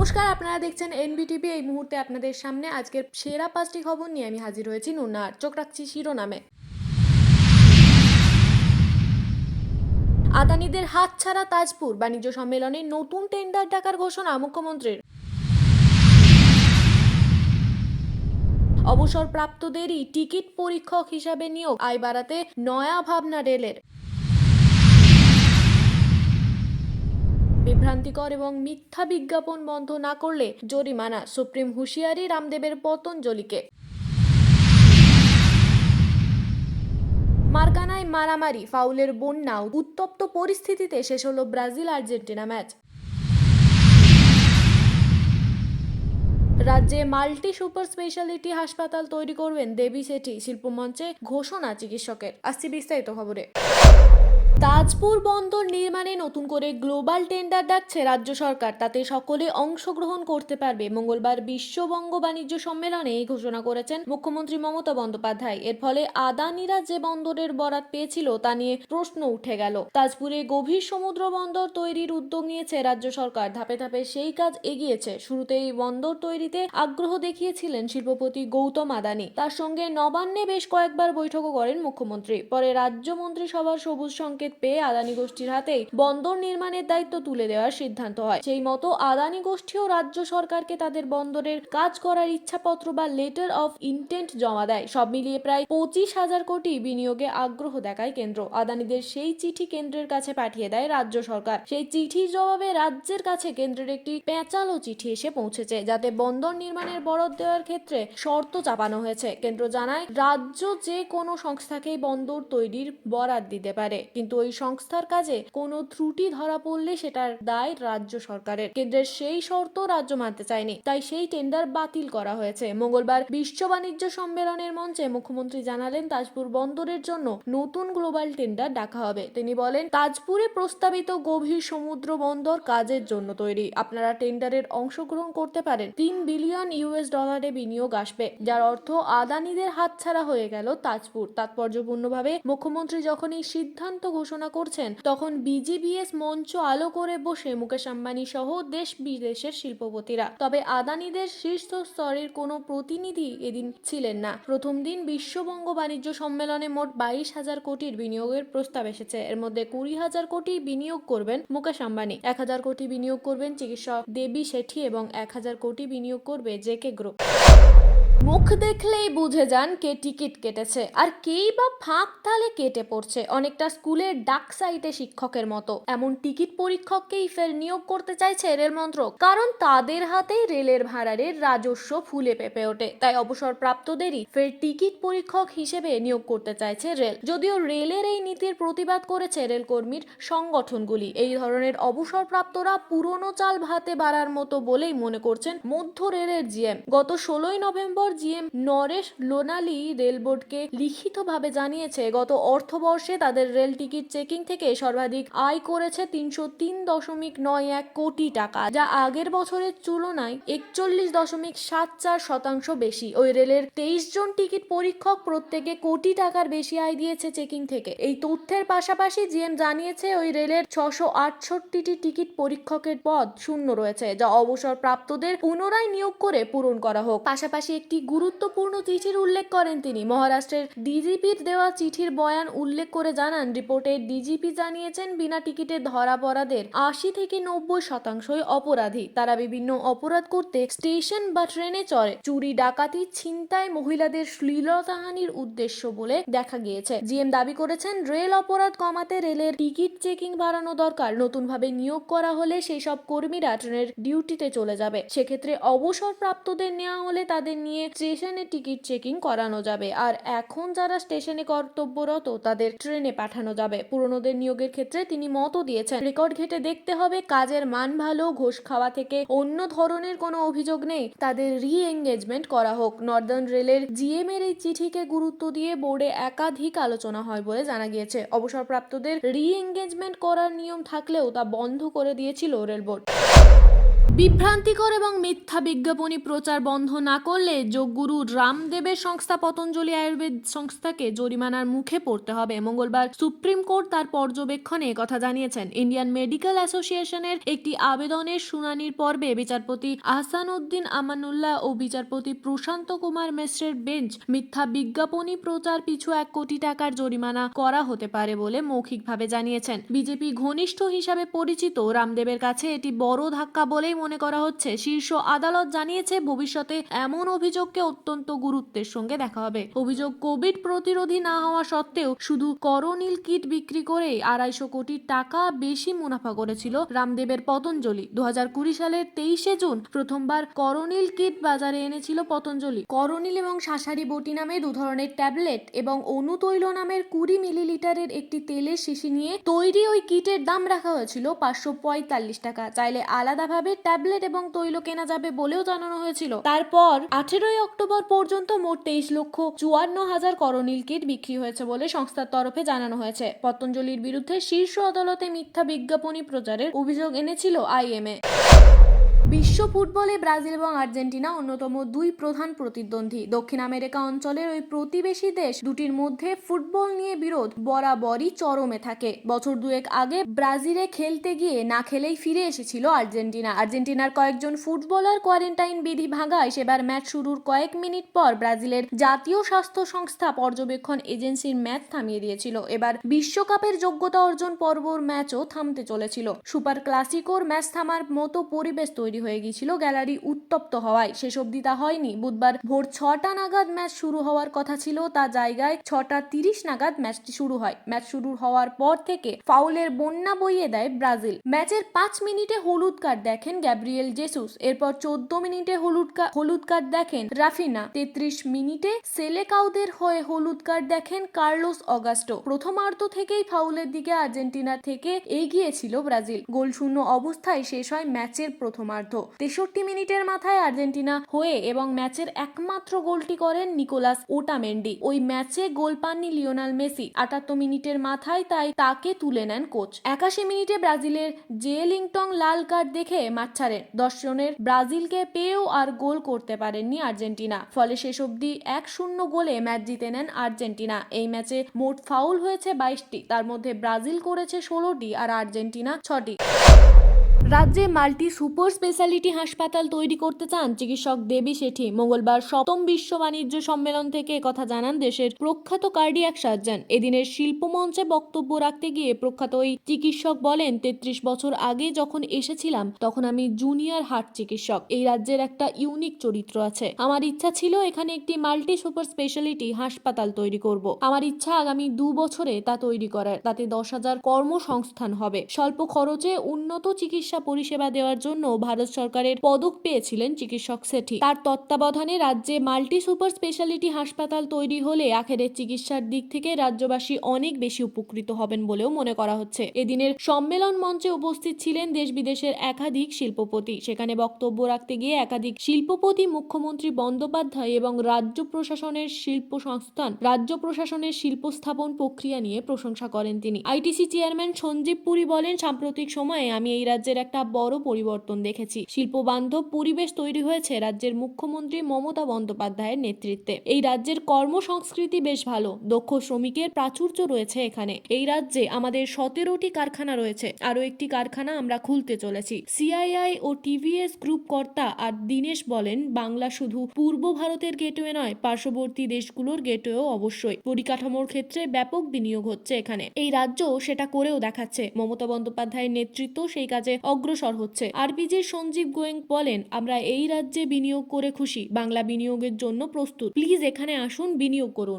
নমস্কার, আপনারা দেখছেন এনবিটিভি। এই মুহূর্তে আপনাদের সামনে আজকের সেরা পাঁচটি খবর নিয়ে আমি হাজির হয়েছি নুনার চোখ রাখছি শিরোনামে। আদানিদের হাত ছাড়া তাজপুর, বাণিজ্য সম্মেলনে নতুন টেন্ডার ডাকার ঘোষণা মুখ্যমন্ত্রীর। অবসরপ্রাপ্তদেরই টিকিট পরীক্ষক হিসাবে নিয়োগ, আয় বাড়াতে নয়া ভাবনা রেলের। বিভ্রান্তিকর এবং মিথ্যা বিজ্ঞাপন বন্ধ না করলে জরিমানা, সুপ্রিম হুঁশিয়ারি রামদেবের পতঞ্জলিকে মার্কানায় মারামারি, ফাউলের বন্যা, উত্তপ্ত পরিস্থিতিতে শেষ হলো ব্রাজিল আর্জেন্টিনা ম্যাচ। রাজ্যে মাল্টি সুপার স্পেশালিটি হাসপাতাল তৈরি করবেন দেবী সেঠি, শিল্পমঞ্চে ঘোষণা চিকিৎসকের। আসছি বিস্তারিত খবরে। তাজপুর বন্দর নির্মাণে নতুন করে গ্লোবাল টেন্ডার ডাকছে রাজ্য সরকার। তাতে সকলে অংশগ্রহণ করতে পারবে। মঙ্গলবার বিশ্ববঙ্গ বাণিজ্য সম্মেলনে এই ঘোষণা করেছেন মুখ্যমন্ত্রী মমতা বন্দ্যোপাধ্যায়। এর ফলে আদানিরা যে বন্দরের বরাত পেয়েছিল তা নিয়ে প্রশ্ন উঠে গেল। তাজপুরে গভীর সমুদ্র বন্দর তৈরির উদ্যোগ নিয়েছে রাজ্য সরকার। ধাপে ধাপে সেই কাজ এগিয়েছে। শুরুতে এই বন্দর তৈরিতে আগ্রহ দেখিয়েছিলেন শিল্পপতি গৌতম আদানি। তার সঙ্গে নবান্নে বেশ কয়েকবার বৈঠকও করেন মুখ্যমন্ত্রী। পরে রাজ্য মন্ত্রিসভার সবুজ সংকেত পেয়ে আদানি গোষ্ঠীর হাতেই বন্দর নির্মাণের দায়িত্ব তুলে দেওয়ার সিদ্ধান্ত হয়। সেই মতো আদানি গোষ্ঠীও রাজ্য সরকারকে তাদের বন্দরের কাজ করার ইচ্ছাপত্র বা লেটার অফ ইন্টেন্ট জমা দেয়। সব মিলিয়ে প্রায় পঁচিশ হাজার কোটি বিনিয়োগে আগ্রহ দেখায় কেন্দ্র। আদানিদের সেই চিঠি কেন্দ্রের কাছে পাঠিয়ে দেয় রাজ্য সরকার। সেই চিঠির জবাবে রাজ্যের কাছে কেন্দ্রের একটি পেঁচালো চিঠি এসে পৌঁছেছে, যাতে বন্দর নির্মাণের বরাদ দেওয়ার ক্ষেত্রে শর্ত চাপানো হয়েছে। কেন্দ্র জানায়, রাজ্য যে কোনো সংস্থাকেই বন্দর তৈরির বরাদ দিতে পারে, কিন্তু ওই সংস্থার কাজে কোনো ত্রুটি ধরা পড়লে সেটার দায় রাজ্য সরকারের। কেন্দ্রের সেই শর্ত রাজ্য মানতে চায়নি, তাই সেই টেন্ডার বাতিল করা হয়েছে। মঙ্গলবার বিশ্ব বাণিজ্য সম্মেলনের মঞ্চে মুখ্যমন্ত্রী জানালেন, তাজপুর বন্দরের জন্য নতুন গ্লোবাল টেন্ডার ডাকা হবে। তিনি বলেন, তাজপুরে প্রস্তাবিত গভীর সমুদ্র বন্দর কাজের জন্য তৈরি। আপনারা টেন্ডারের অংশগ্রহণ করতে পারেন। তিন বিলিয়ন ইউএস ডলারে বিনিয়োগ আসবে, যার অর্থ আদানিদের হাতছাড়া হয়ে গেল তাজপুর। তাৎপর্যপূর্ণভাবে মুখ্যমন্ত্রী যখন এই সিদ্ধান্ত ঘোষণা করছেন। তখন বিজিবিএস মঞ্চ আলো করে বসে মুকেশ আম্বানি সহ দেশ বিদেশের শিল্পপতিরা। তবে আদানিদের শীর্ষ স্তরের কোনো প্রতিনিধি এদিন ছিলেন না। প্রথম দিন বিশ্ববঙ্গ বাণিজ্য সম্মেলনে মোট বাইশ হাজার কোটির বিনিয়োগের প্রস্তাব এসেছে। এর মধ্যে কুড়ি হাজার কোটি বিনিয়োগ করবেন মুকেশ আম্বানি, এক হাজার কোটি বিনিয়োগ করবেন চিকিৎসক দেবী শেঠি এবং এক হাজার কোটি বিনিয়োগ করবে জেকে গ্রুপ। মুখ দেখলেই বুঝে যান কে টিকিট কেটেছে। আর কেই বা ফাঁক তালে কেটে পড়ছে। অনেকটা স্কুলের ডাক সাইটে শিক্ষকের মতো। এমন টিকিট পরীক্ষককেই ফের নিয়োগ করতে চাইছে রেল মন্ত্রক। কারণ তাদের হাতেই রেলের ভাড়ারের রাজস্ব ফুলে পেঁপে ওঠে। তাই অবসরপ্রাপ্তদেরই ফের টিকিট পরীক্ষক হিসেবে নিয়োগ করতে চাইছে রেল। যদিও রেলের এই নীতির প্রতিবাদ করেছে রেল কর্মীর সংগঠনগুলি, এই ধরনের অবসরপ্রাপ্তরা পুরনো চাল ভাতে বাড়ার মতো বলেই মনে করছেন মধ্য রেলের জিএম। গত ষোলোই November GM Naresh Lonali rail বোর্ডকে লিখিতভাবে জানিয়েছে, গত অর্থবর্ষে তাদের রেল টিকিট চেকিং থেকে সর্বাধিক আয় করেছে তিনশো তিন দশমিক নয় এক কোটি টাকা, যা আগের বছরের তুলনায় একচল্লিশ দশমিক সাত চার শতাংশ বেশি। ওই রেলের তেইশ জন টিকিট পরীক্ষক প্রত্যেকে কোটি টাকার বেশি আয় দিয়েছে চেকিং থেকে। এই তথ্যের পাশাপাশি জিএম জানিয়েছে, ওই রেলের ছশো আটষট্টিটি টিকিট পরীক্ষকের পদ শূন্য রয়েছে, যা অবসর প্রাপ্তদের পুনরায় নিয়োগ করে পূরণ করা হোক। পাশাপাশি একটি গুরুত্বপূর্ণ চিঠির উল্লেখ করেন তিনি। মহারাষ্ট্রের ডিজিপির দেওয়া চিঠির বয়ান উল্লেখ করে জানান, রিপোর্টে ডিজিপি জানিয়েছেন, বিনা টিকিটে ধরা পড়াদের আশি থেকে নব্বই শতাংশই অপরাধী। তারা বিভিন্ন অপরাধ করতে স্টেশন বা ট্রেনে চড়ে। চুরি, ডাকাতি, ছিনতাই মহিলাদের শ্লীলতাহানির উদ্দেশ্য বলে দেখা গিয়েছে। জিএম দাবি করেছেন, রেল অপরাধ কমাতে রেলের টিকিট চেকিং বাড়ানো দরকার। নতুনভাবে নিয়োগ করা হলে সেই সব কর্মীরা ট্রেনের ডিউটিতে চলে যাবে। সেক্ষেত্রে অবসরপ্রাপ্তদের নেওয়া হলে তাদের নিয়ে স্টেশনে টিকিট চেকিং করানো যাবে। আর এখন যারা স্টেশনে কর্তব্যরত, তাদের ট্রেনে পাঠানো যাবে। পুরনোদের নিয়োগের ক্ষেত্রে তিনি মতও দিয়েছেন। রেকর্ড ঘেটে দেখতে হবে কাজের মান ভালো, ঘোষ খাওয়া থেকে অন্য ধরনের কোনো অভিযোগ নেই। তাদের রি এঙ্গেজমেন্ট করা হোক। নর্দার্ন রেলের জিএম এর এই চিঠিকে গুরুত্ব দিয়ে বোর্ডে একাধিক আলোচনা হয় বলে জানা গিয়েছে। অবসরপ্রাপ্তদের রি এঙ্গেজমেন্ট করার নিয়ম থাকলেও তা বন্ধ করে দিয়েছিল রেল বোর্ড। বিভ্রান্তিকর এবং মিথ্যা বিজ্ঞাপনী প্রচার বন্ধ না করলে যোগগুরু রামদেবের সংস্থা পতঞ্জলি আয়ুর্বেদ সংস্থাকে জরিমানার মুখে পড়তে হবে। মঙ্গলবার সুপ্রিম কোর্ট তার পর্যবেক্ষণে কথা জানিয়েছেন। ইন্ডিয়ান মেডিকেল অ্যাসোসিয়েশনের একটি আবেদনের শুনানির পর্বে বিচারপতি আহসান উদ্দিন আমানুল্লাহ ও বিচারপতি প্রশান্ত কুমার মিশ্রের বেঞ্চ মিথ্যা বিজ্ঞাপনী প্রচার পিছু এক কোটি টাকার জরিমানা করা হতে পারে বলে মৌখিকভাবে জানিয়েছেন। বিজেপি ঘনিষ্ঠ হিসাবে পরিচিত রামদেবের কাছে এটি বড় ধাক্কা বলেই মনে করা হচ্ছে, শীর্ষ আদালত জানিয়েছে ভবিষ্যতে এমন অভিযোগকে অত্যন্ত গুরুত্বের সঙ্গে দেখা হবে। অভিযোগ কোভিড প্রতিরোধী না হওয়া সত্ত্বেও শুধু করোনিল কিট বিক্রি করে আড়াইশো কোটি টাকা বেশি মুনাফা করেছিল রামদেবের পতঞ্জলি। দু হাজার কুড়ি সালের তেইশে জুন প্রথমবার করোনিল কিট বাজারে এনেছিল পতঞ্জলি। করোনিল এবং শাসারি বটি নামে দু ধরনের ট্যাবলেট এবং অনুতৈল নামের কুড়ি মিলিলিটারের একটি তেলের শিশি নিয়ে তৈরি ওই কিটের দাম রাখা হয়েছিল পাঁচশো পঁয়তাল্লিশ টাকা। চাইলে আলাদাভাবে ট্যাবলেট এবং তৈল কেনা যাবে বলেও জানানো হয়েছিল। তারপর আঠেরোই অক্টোবর পর্যন্ত মোট তেইশ লক্ষ চুয়ান্ন হাজার করোনিল কিট বিক্রি হয়েছে বলে সংস্থার তরফে জানানো হয়েছে। পতঞ্জলির বিরুদ্ধে শীর্ষ আদালতে মিথ্যা বিজ্ঞাপনী প্রচারের অভিযোগ এনেছিল আইএমএ। বিশ্ব ফুটবলে ব্রাজিল এবং আর্জেন্টিনা অন্যতম দুই প্রধান প্রতিদ্বন্দ্বী। দক্ষিণ আমেরিকা অঞ্চলের ওই প্রতিবেশী দেশ দুটির মধ্যে ফুটবল নিয়ে বিরোধ বরাবরই চরমে থাকে। বছর দুয়েক আগে ব্রাজিলে খেলতে গিয়ে না খেলেই ফিরে এসেছিল আর্জেন্টিনা। আর্জেন্টিনার কয়েকজন ফুটবলার কোয়ারেন্টাইন বিধি ভাঙায় সেবার ম্যাচ শুরুর কয়েক মিনিট পর ব্রাজিলের জাতীয় স্বাস্থ্য সংস্থা পর্যবেক্ষণ এজেন্সির ম্যাচ থামিয়ে দিয়েছিল। এবার বিশ্বকাপের যোগ্যতা অর্জন পর্বর ম্যাচও থামতে চলেছিল। সুপার ক্লাসিকোর ম্যাচ থামার মতো পরিবেশ তৈরি হয়ে গিয়েছিল। গ্যালারি উত্তপ্ত হওয়ায় শেষ অবধি তা হয়নি। বুধবার ভোর ছটা নাগাদ ম্যাচ শুরু হওয়ার কথা ছিল। তা জায়গায় ছটা তিরিশ নাগাদ ম্যাচটি শুরু হয়। ম্যাচ শুরু হওয়ার পর থেকে ফাউলের বন্যা বইয়ে দেয় ব্রাজিল। ম্যাচের পাঁচ মিনিটে হলুদ কার্ড দেখেন গ্যাব্রিয়েল জেসুস। এরপর চোদ্দ মিনিটে হলুদ হলুদ কার্ড দেখেন রাফিনা। তেত্রিশ মিনিটে সেলেকাউদের হয়ে হলুদ কার্ড দেখেন কার্লোস অগাস্টো। প্রথমার্ধ থেকেই ফাউলের দিকে আর্জেন্টিনা থেকে এগিয়ে ছিল ব্রাজিল। গোলশূন্য অবস্থায় শেষ হয় ম্যাচের প্রথমার্ধ। তেষট্টি মিনিটের মাথায় আর্জেন্টিনা হয়ে এবং ম্যাচের একমাত্র গোলটি করেন নিকোলাস ওটামেন্ডি। ওই ম্যাচে গোল পাননি লিওনাল মেসি। আটাত্তর মিনিটের মাথায় তাই তাকে তুলে নেন কোচ। একাশি মিনিটে ব্রাজিলের জেলিংটং লাল কার্ড দেখে মাঠ ছাড়েন। দশ জনের ব্রাজিলকে পেয়েও আর গোল করতে পারেননি আর্জেন্টিনা। ফলে শেষ অবধি এক শূন্য গোলে ম্যাচ জিতে নেন আর্জেন্টিনা। এই ম্যাচে মোট ফাউল হয়েছে বাইশটি। তার মধ্যে ব্রাজিল করেছে ষোলোটি আর আর্জেন্টিনা ছটি। রাজ্যে মাল্টি সুপার স্পেশালিটি হাসপাতাল তৈরি করতে চান চিকিৎসক দেবী শেঠি। মঙ্গলবার সপ্তম বিশ্ব বাণিজ্য সম্মেলন থেকে কথা জানান দেশের প্রখ্যাত কার্ডিয়াক সার্জন। এদিনের শিল্পমঞ্চে বক্তব্য রাখতে গিয়ে প্রখ্যাত ওই চিকিৎসক বলেন, তেত্রিশ বছর আগে যখন এসেছিলাম, তখন আমি জুনিয়র হার্ট চিকিৎসক। এই রাজ্যের একটা ইউনিক চরিত্র আছে। আমার ইচ্ছা ছিল এখানে একটি মাল্টি সুপার স্পেশালিটি হাসপাতাল তৈরি করব। আমার ইচ্ছা আগামী দু বছরে তা তৈরি করার। তাতে দশ হাজার কর্মসংস্থান হবে। স্বল্প খরচে উন্নত চিকিৎসা পরিষেবা দেওয়ার জন্য ভারত সরকারের পদক পেয়েছিলেন চিকিৎসক সেঠি। তার তত্ত্বাবধানে রাজ্যে মাল্টি সুপার স্পেশালিটি হাসপাতাল তৈরি হলে আখেরের চিকিৎসার দিক থেকে রাজ্যবাসী অনেক বেশি উপকৃত হবেন বলেও মনে করা হচ্ছে। এদিনের সম্মেলন মঞ্চে উপস্থিত ছিলেন দেশ বিদেশের একাধিক শিল্পপতি। সেখানে বক্তব্য রাখতে গিয়ে একাধিক শিল্পপতি, মুখ্যমন্ত্রী বন্দ্যোপাধ্যায় এবং রাজ্য প্রশাসনের শিল্প সংস্থান, রাজ্য প্রশাসনের শিল্প স্থাপন প্রক্রিয়া নিয়ে প্রশংসা করেন তিনি। আইটিসি চেয়ারম্যান সঞ্জীব পুরী বলেন, সাম্প্রতিক সময়ে আমি এই রাজ্যের একটা বড় পরিবর্তন দেখেছি। শিল্প বান্ধব পরিবেশ তৈরি হয়েছে রাজ্যের মুখ্যমন্ত্রী মমতা বন্দ্যোপাধ্যায়ের নেতৃত্বে। এই রাজ্যের কর্মসংস্কৃতি বেশ ভালো, দক্ষ শ্রমিকের প্রাচুর্য রয়েছে এখানে। এই রাজ্যে আমাদের সতেরোটি কারখানা রয়েছে, আরও একটি কারখানা আমরা খুলতে চলেছি। সিআইআই ও টিভিএস গ্রুপ কর্তা আর দীনেশ বলেন, বাংলা শুধু পূর্ব ভারতের গেটওয়ে নয়, পার্শ্ববর্তী দেশগুলোর গেটওয়েও অবশ্যই। পরিকাঠামোর ক্ষেত্রে ব্যাপক বিনিয়োগ হচ্ছে এখানে। এই রাজ্য সেটা করেও দেখাচ্ছে। মমতা বন্দ্যোপাধ্যায়ের নেতৃত্ব সেই কাজে অগ্রসর হচ্ছে। আর বিজে সঞ্জীব গোয়েং বলেন, আমরা এই রাজ্যে বিনিয়োগ করে খুশি। বাংলা বিনিয়োগের জন্য প্রস্তুত। প্লিজ এখানে আসুন, বিনিয়োগ করুন।